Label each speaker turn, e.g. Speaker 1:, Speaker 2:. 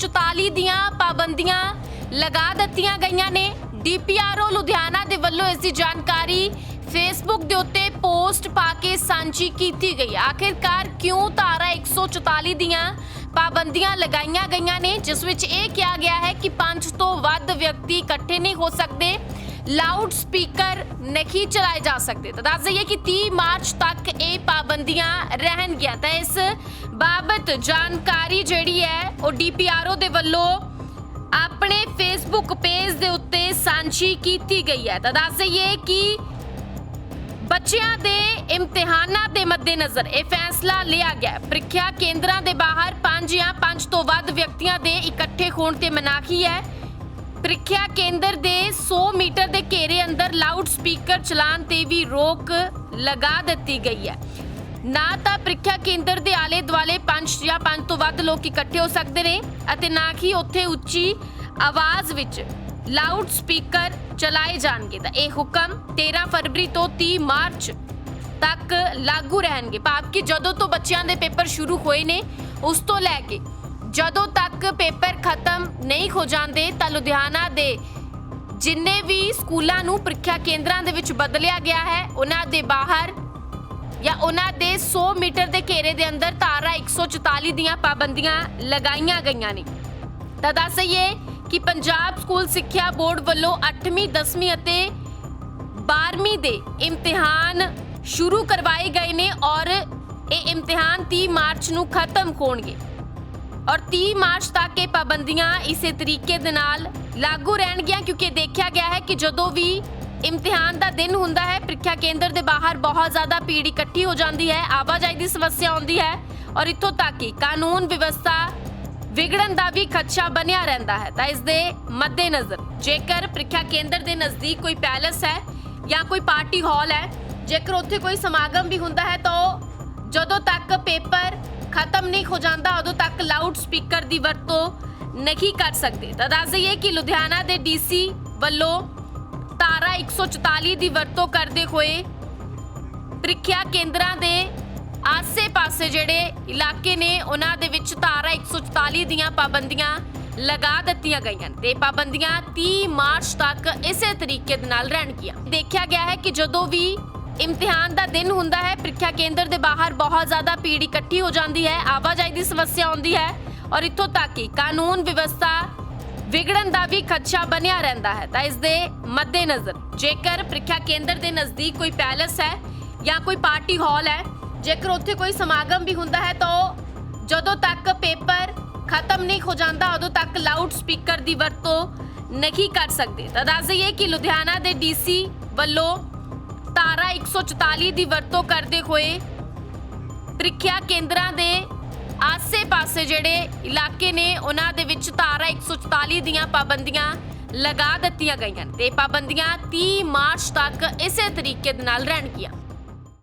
Speaker 1: 144 ਦੀਆਂ ਪਾਬੰਦੀਆਂ ਲਗਾ ਦਿੱਤੀਆਂ ਗਈਆਂ ਨੇ। ਡੀਪੀਆਰਓ ਲੁਧਿਆਣਾ ਦੇ ਵੱਲੋਂ ਇਸ ਦੀ ਜਾਣਕਾਰੀ ਫੇਸਬੁੱਕ ਦੇ ਉੱਤੇ ਪੋਸਟ ਪਾ ਕੇ ਸਾਂਝੀ ਕੀਤੀ ਗਈ। ਆਖਿਰਕਾਰ ਕਿਉਂ ਧਾਰਾ 144 ਦੀਆਂ ਪਾਬੰਦੀਆਂ ਲਗਾਈਆਂ ਗਈਆਂ ਨੇ, ਜਿਸ ਵਿੱਚ ਇਹ ਕਿਹਾ ਗਿਆ ਹੈ ਕਿ ਪੰਜ ਤੋਂ ਵੱਧ ਵਿਅਕਤੀ ਇਕੱਠੇ ਨਹੀਂ ਹੋ ਸਕਦੇ। ਲਾਊਡ ਸਪੀਕਰ ਨਹੀਂ ਚਲਾਏ ਜਾ ਸਕਦੇ। ਤਾਂ ਦੱਸ ਦਈਏ ਕਿ 30 ਮਾਰਚ ਤੱਕ ਇਹ ਪਾਬੰਦੀਆਂ ਰਹਿਣਗੀਆਂ। ਤਾਂ ਇਸ ਬਾਬਤ ਜਾਣਕਾਰੀ ਜਿਹੜੀ ਹੈ, ਉਹ ਡੀਪੀਆਰਓ ਦੇ ਵੱਲੋਂ ਆਪਣੇ ਫੇਸਬੁੱਕ ਪੇਜ ਦੇ ਉੱਤੇ ਸਾਂਝੀ ਕੀਤੀ ਗਈ ਹੈ। ਤਾਂ ਦੱਸ ਦਈਏ ਕਿ ਬੱਚਿਆਂ ਦੇ ਇਮਤਿਹਾਨਾਂ ਦੇ ਮੱਦੇਨਜ਼ਰ ਇਹ ਫੈਸਲਾ ਲਿਆ ਗਿਆ ਪ੍ਰੀਖਿਆ ਕੇਂਦਰਾਂ ਦੇ ਬਾਹਰ 5 ਜਾਂ 5 ਤੋਂ ਵੱਧ ਵਿਅਕਤੀਆਂ ਦੇ ਇਕੱਠੇ ਹੋਣ ਤੇ ਮਨਾਹੀ ਹੈ। ਪ੍ਰੀਖਿਆ ਕੇਂਦਰ ਦੇ 100 ਸਪੀਕਰ ਤੇ ਵੀ ਰੋਕ ਲਗਾ ਦਿੱਤੀ ਗਈ ਹੈ। ਨਾ ਤਾਂ ਪ੍ਰੀਖਿਆ ਕੇਂਦਰ ਦੇ ਆਲੇ ਦੁਆਲੇ 5 ਜਾਂ 5 ਤੋਂ ਵੱਧ ਲੋਕ ਇਕੱਠੇ ਹੋ ਸਕਦੇ ਨੇ ਅਤੇ ਨਾ ਹੀ ਉੱਥੇ ਉੱਚੀ ਆਵਾਜ਼ ਵਿੱਚ ਲਾਊਡ ਸਪੀਕਰ ਚਲਾਏ ਜਾਣਗੇ। ਤਾਂ ਇਹ ਹੁਕਮ 13 ਫਰਵਰੀ ਤੋਂ 30 ਮਾਰਚ ਤੱਕ ਲਾਗੂ ਰਹਿਣਗੇ। ਭਾਵ ਕਿ ਜਦੋਂ ਤੋਂ ਬੱਚਿਆਂ ਦੇ ਪੇਪਰ ਸ਼ੁਰੂ ਹੋਏ ਨੇ, ਉਸ ਤੋਂ ਲੈ ਕੇ ਜਦੋਂ ਤੱਕ ਪੇਪਰ ਖਤਮ ਨਹੀਂ ਹੋ ਜਾਂਦੇ ਤਾਂ ਲੁਧਿਆਣਾ ਦੇ ਜਿੰਨੇ ਵੀ ਸਕੂਲਾਂ ਨੂੰ ਪ੍ਰੀਖਿਆ ਕੇਂਦਰਾਂ ਦੇ ਵਿੱਚ ਬਦਲਿਆ ਗਿਆ ਹੈ, ਉਹਨਾਂ ਦੇ ਬਾਹਰ ਜਾਂ ਉਹਨਾਂ ਦੇ 100 ਮੀਟਰ ਦੇ ਘੇਰੇ ਦੇ ਅੰਦਰ ਧਾਰਾ 144 ਦੀਆਂ ਪਾਬੰਦੀਆਂ ਲਗਾਈਆਂ ਗਈਆਂ ਨੇ। ਤਾਂ ਦੱਸ ਦਈਏ ਕਿ ਪੰਜਾਬ ਸਕੂਲ ਸਿੱਖਿਆ ਬੋਰਡ ਵੱਲੋਂ 8ਵੀਂ 10ਵੀਂ ਅਤੇ 12ਵੀਂ ਦੇ ਇਮਤਿਹਾਨ ਸ਼ੁਰੂ ਕਰਵਾਏ ਗਏ ਨੇ ਔਰ ਇਹ ਇਮਤਿਹਾਨ 30 ਮਾਰਚ ਨੂੰ ਖਤਮ ਹੋਣਗੇ। ਔਰ 30 ਮਾਰਚ ਤੱਕ ਇਹ ਪਾਬੰਦੀਆਂ ਇਸੇ ਤਰੀਕੇ ਦੇ ਨਾਲ ਲਾਗੂ ਰਹਿਣਗੀਆਂ, ਕਿਉਂਕਿ ਦੇਖਿਆ ਗਿਆ ਹੈ ਕਿ ਜਦੋਂ ਵੀ ਇਮਤਿਹਾਨ ਦਾ ਦਿਨ ਹੁੰਦਾ ਹੈ, ਪ੍ਰੀਖਿਆ ਕੇਂਦਰ ਦੇ ਬਾਹਰ ਬਹੁਤ ਜ਼ਿਆਦਾ ਭੀੜ ਇਕੱਠੀ ਹੋ ਜਾਂਦੀ ਹੈ, ਆਵਾਜਾਈ ਦੀ ਸਮੱਸਿਆ ਆਉਂਦੀ ਹੈ ਔਰ ਇੱਥੋਂ ਤੱਕ ਕਿ ਕਾਨੂੰਨ ਵਿਵਸਥਾ ਵਿਗੜਨ ਦਾ ਵੀ ਖਦਸ਼ਾ ਬਣਿਆ ਰਹਿੰਦਾ ਹੈ। ਤਾਂ ਇਸ ਦੇ ਮੱਦੇਨਜ਼ਰ ਜੇਕਰ ਪ੍ਰੀਖਿਆ ਕੇਂਦਰ ਦੇ ਨਜ਼ਦੀਕ ਕੋਈ ਪੈਲਸ ਹੈ ਜਾਂ ਕੋਈ ਪਾਰਟੀ ਹਾਲ ਹੈ, ਜੇਕਰ ਉੱਥੇ ਕੋਈ ਸਮਾਗਮ ਵੀ ਹੁੰਦਾ ਹੈ, ਤਾਂ ਉਹ ਜਦੋਂ ਤੱਕ ਪੇਪਰ ਖਤਮ ਨਹੀਂ ਹੋ ਜਾਂਦਾ, ਉਦੋਂ ਤੱਕ ਲਾਊਡ ਸਪੀਕਰ ਦੀ ਵਰਤੋਂ ਨਹੀਂ ਕਰ ਸਕਦੇ। ਤਾਂ ਦੱਸ ਦਈਏ ਕਿ ਲੁਧਿਆਣਾ ਦੇ ਡੀਸੀ ਵੱਲੋਂ ਧਾਰਾ 144 ਦੀ ਵਰਤੋਂ ਕਰਦੇ ਹੋਏ ਪ੍ਰੀਖਿਆ ਕੇਂਦਰਾਂ ਦੇ ਆਸੇ-ਪਾਸੇ ਜਿਹੜੇ ਇਲਾਕੇ ਨੇ, ਉਹਨਾਂ ਦੇ ਵਿੱਚ ਧਾਰਾ 144 ਦੀਆਂ ਪਾਬੰਦੀਆਂ ਲਗਾ ਦਿੱਤੀਆਂ ਗਈਆਂ। ਤੇ ਪਾਬੰਦੀਆਂ 30 ਮਾਰਚ ਤੱਕ ਇਸੇ ਤਰੀਕੇ ਦੇ ਨਾਲ ਰਹਿਣਗੀਆਂ। ਦੇਖਿਆ ਗਿਆ ਹੈ ਕਿ ਜਦੋਂ ਵੀ ਇਮਤਿਹਾਨ ਦਾ ਦਿਨ ਹੁੰਦਾ ਹੈ, ਪ੍ਰੀਖਿਆ ਕੇਂਦਰ ਦੇ ਬਾਹਰ ਬਹੁਤ ਜ਼ਿਆਦਾ ਭੀੜ ਇਕੱਠੀ ਹੋ ਜਾਂਦੀ ਹੈ, ਆਵਾਜਾਈ ਦੀ ਸਮੱਸਿਆ ਆਉਂਦੀ ਹੈ ਔਰ ਇੱਥੋਂ ਤੱਕ ਕਿ ਕਾਨੂੰਨ ਵਿਵਸਥਾ ਵਿਗੜਨ ਦਾ ਵੀ ਖਦਸ਼ਾ ਬਣਿਆ ਰਹਿੰਦਾ ਹੈ। ਤਾਂ ਇਸ ਦੇ ਮੱਦੇਨਜ਼ਰ ਜੇਕਰ ਪ੍ਰੀਖਿਆ ਕੇਂਦਰ ਦੇ ਨਜ਼ਦੀਕ ਕੋਈ ਪੈਲਸ ਹੈ ਜਾਂ ਕੋਈ ਪਾਰਟੀ ਹਾਲ ਹੈ, ਜੇਕਰ ਉੱਥੇ ਕੋਈ ਸਮਾਗਮ ਵੀ ਹੁੰਦਾ ਹੈ, ਤਾਂ ਉਹ ਜਦੋਂ ਤੱਕ ਪੇਪਰ ਖਤਮ ਨਹੀਂ ਹੋ ਜਾਂਦਾ, ਉਦੋਂ ਤੱਕ ਲਾਊਡ ਸਪੀਕਰ ਦੀ ਵਰਤੋਂ ਨਹੀਂ ਕਰ ਸਕਦੇ। ਤਾਂ ਦੱਸ ਦਈਏ ਕਿ ਲੁਧਿਆਣਾ ਦੇ ਡੀਸੀ ਵੱਲੋਂ ਧਾਰਾ 144 ਦੀ ਵਰਤੋਂ ਕਰਦੇ ਹੋਏ ਪ੍ਰੀਖਿਆ ਕੇਂਦਰਾਂ ਦੇ ਆਸੇ-ਪਾਸੇ ਜਿਹੜੇ ਇਲਾਕੇ ਨੇ, ਉਹਨਾਂ ਦੇ ਵਿੱਚ ਧਾਰਾ 144 ਦੀਆਂ ਪਾਬੰਦੀਆਂ ਲਗਾ ਦਿੱਤੀਆਂ ਗਈਆਂ ਨੇ ਤੇ ਪਾਬੰਦੀਆਂ 30 ਮਾਰਚ ਤੱਕ ਇਸੇ ਤਰੀਕੇ ਦੇ ਨਾਲ ਰਹਿਣਗੀਆਂ।